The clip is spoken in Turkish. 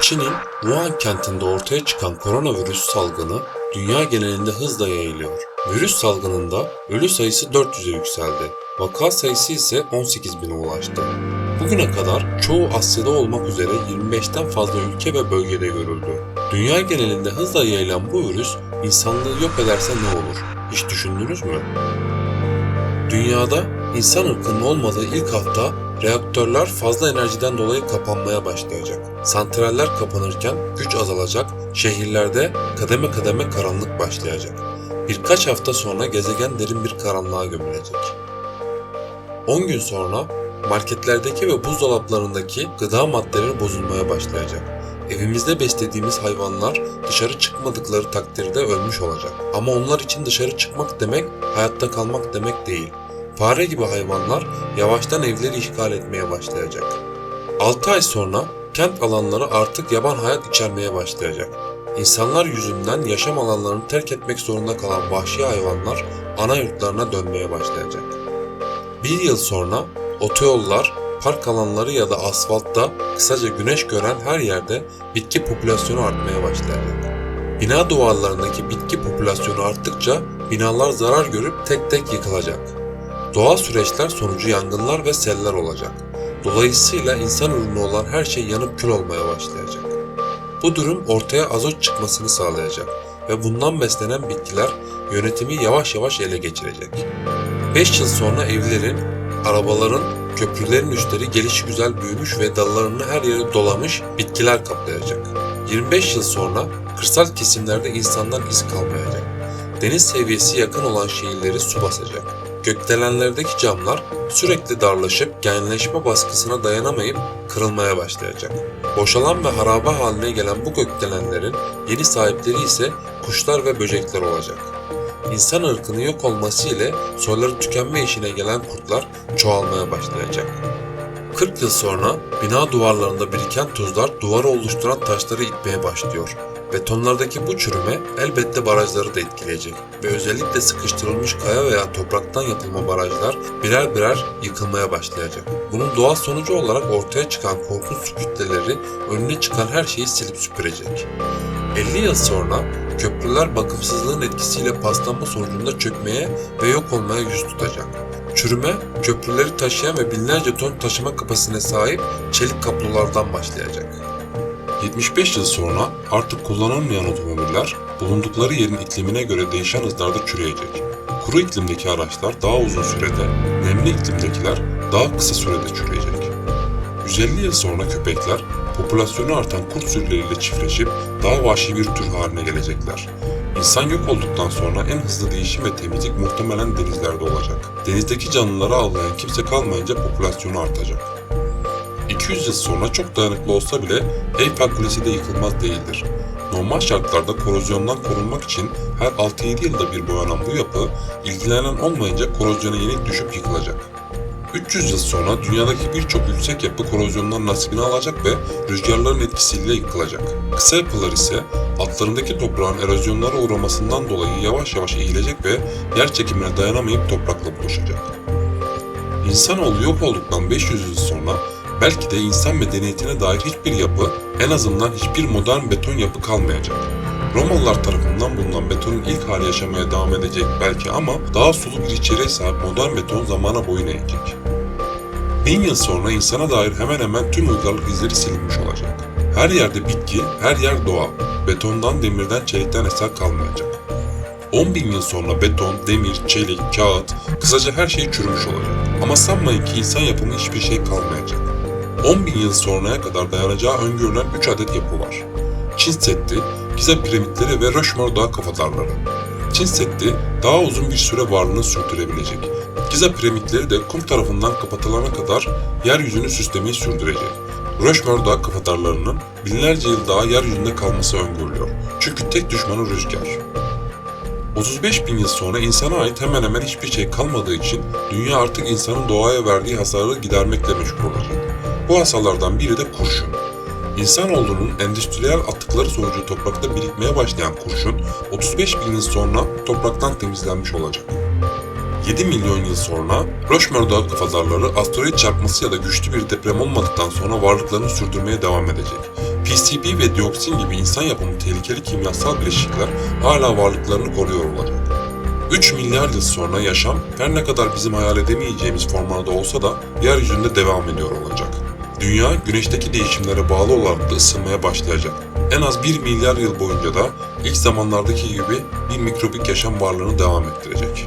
Çin'in Wuhan kentinde ortaya çıkan koronavirüs salgını dünya genelinde hızla yayılıyor. Virüs salgınında ölü sayısı 400'e yükseldi. Vaka sayısı ise 18 bine ulaştı. Bugüne kadar çoğu Asya'da olmak üzere 25'ten fazla ülke ve bölgede görüldü. Dünya genelinde hızla yayılan bu virüs insanlığı yok ederse ne olur? Hiç düşündünüz mü? Dünyada insan ırkının olmadığı ilk hafta reaktörler fazla enerjiden dolayı kapanmaya başlayacak. Santraller kapanırken güç azalacak, şehirlerde kademe kademe karanlık başlayacak. Birkaç hafta sonra gezegen derin bir karanlığa gömülecek. 10 gün sonra marketlerdeki ve buzdolaplarındaki gıda maddeleri bozulmaya başlayacak. Evimizde beslediğimiz hayvanlar dışarı çıkmadıkları takdirde ölmüş olacak. Ama onlar için dışarı çıkmak demek hayatta kalmak demek değil. Fare gibi hayvanlar yavaştan evleri işgal etmeye başlayacak. 6 ay sonra kent alanları artık yaban hayat içermeye başlayacak. İnsanlar yüzünden yaşam alanlarını terk etmek zorunda kalan vahşi hayvanlar ana yurtlarına dönmeye başlayacak. Bir yıl sonra otoyollar, park alanları ya da asfaltta kısaca güneş gören her yerde bitki popülasyonu artmaya başlayacak. Bina duvarlarındaki bitki popülasyonu arttıkça binalar zarar görüp tek tek yıkılacak. Doğal süreçler sonucu yangınlar ve seller olacak. Dolayısıyla insan ürünü olan her şey yanıp kül olmaya başlayacak. Bu durum ortaya azot çıkmasını sağlayacak ve bundan beslenen bitkiler yönetimi yavaş yavaş ele geçirecek. 5 yıl sonra evlerin, arabaların, köprülerin üstleri gelişi güzel büyümüş ve dallarını her yere dolamış bitkiler kaplayacak. 25 yıl sonra kırsal kesimlerde insandan iz kalmayacak. Deniz seviyesi yakın olan şehirleri su basacak. Gökdelenlerdeki camlar sürekli darlaşıp genleşme baskısına dayanamayıp kırılmaya başlayacak. Boşalan ve harabe haline gelen bu gökdelenlerin yeni sahipleri ise kuşlar ve böcekler olacak. İnsan ırkının yok olması ile soyları tükenme işine gelen kurtlar çoğalmaya başlayacak. 40 yıl sonra bina duvarlarında biriken tuzlar duvarı oluşturan taşları itmeye başlıyor. Betonlardaki bu çürüme elbette barajları da etkileyecek ve özellikle sıkıştırılmış kaya veya topraktan yapılma barajlar birer birer yıkılmaya başlayacak. Bunun doğal sonucu olarak ortaya çıkan korkunç su kütleleri önüne çıkan her şeyi silip süpürecek. 50 yıl sonra köprüler bakımsızlığın etkisiyle paslanma sonucunda çökmeye ve yok olmaya yüz tutacak. Çürüme, köprüleri taşıyan ve binlerce ton taşıma kapasitesine sahip çelik kaplulardan başlayacak. 75 yıl sonra artık kullanılmayan otomobiller bulundukları yerin iklimine göre değişen hızlarda çürüyecek. Kuru iklimdeki araçlar daha uzun sürede, nemli iklimdekiler daha kısa sürede çürüyecek. 150 yıl sonra köpekler popülasyonu artan kurt sürüleriyle çiftleşip daha vahşi bir tür haline gelecekler. İnsan yok olduktan sonra en hızlı değişim ve temizlik muhtemelen denizlerde olacak. Denizdeki canlıları avlayan kimse kalmayınca popülasyonu artacak. 200 yıl sonra çok dayanıklı olsa bile Eyfel Kulesi de yıkılmaz değildir. Normal şartlarda korozyondan korunmak için her 6-7 yılda bir boyanan bu yapı, ilgilenen olmayınca korozyona yenik düşüp yıkılacak. 300 yıl sonra dünyadaki birçok yüksek yapı korozyondan nasibini alacak ve rüzgarların etkisiyle yıkılacak. Kısa yapılar ise altlarındaki toprağın erozyonlara uğramasından dolayı yavaş yavaş eğilecek ve yer çekimine dayanamayıp toprakla buluşacak. İnsanoğlu yok olduktan 500 yıl sonra belki de insan medeniyetine dair hiçbir yapı, en azından hiçbir modern beton yapı kalmayacak. Romalılar tarafından bulunan betonun ilk hali yaşamaya devam edecek belki ama daha sulu bir içeriğe sahip modern beton zamana boyun eğecek. Bin yıl sonra insana dair hemen hemen tüm uygarlık izleri silinmiş olacak. Her yerde bitki, her yer doğa. Betondan, demirden, çelikten eser kalmayacak. 10 bin yıl sonra beton, demir, çelik, kağıt, kısaca her şey çürümüş olacak. Ama sanmayın ki insan yapımı hiçbir şey kalmayacak. 10 bin yıl sonraya kadar dayanacağı öngörülen 3 adet yapı var. Çin Seddi, Gize piramitleri ve Rushmore Dağı kafadarları. Çin Seddi daha uzun bir süre varlığını sürdürebilecek. Gize piramitleri de kum tarafından kapatılana kadar yeryüzünü süslemeyi sürdürecek. Rushmore Dağı kafadarlarının binlerce yıl daha yeryüzünde kalması öngörülüyor. Çünkü tek düşmanı rüzgar. 35 bin yıl sonra insana ait hemen hemen hiçbir şey kalmadığı için dünya artık insanın doğaya verdiği hasarı gidermekle meşgul olacak. Bu hasarlardan biri de kurşun. İnsanoğlunun endüstriyel atıkları sonucu toprakta birikmeye başlayan kurşun 35 bin yıl sonra topraktan temizlenmiş olacak. 7 milyon yıl sonra Rushmore Dağı kafadarları asteroid çarpması ya da güçlü bir deprem olmadıktan sonra varlıklarını sürdürmeye devam edecek. PCB ve dioksin gibi insan yapımı tehlikeli kimyasal bileşikler hala varlıklarını koruyor olacak. 3 milyar yıl sonra yaşam her ne kadar bizim hayal edemeyeceğimiz formlarda olsa da yeryüzünde devam ediyor olacak. Dünya güneşteki değişimlere bağlı olarak da ısınmaya başlayacak. En az 1 milyar yıl boyunca da ilk zamanlardaki gibi bir mikrobik yaşam varlığını devam ettirecek.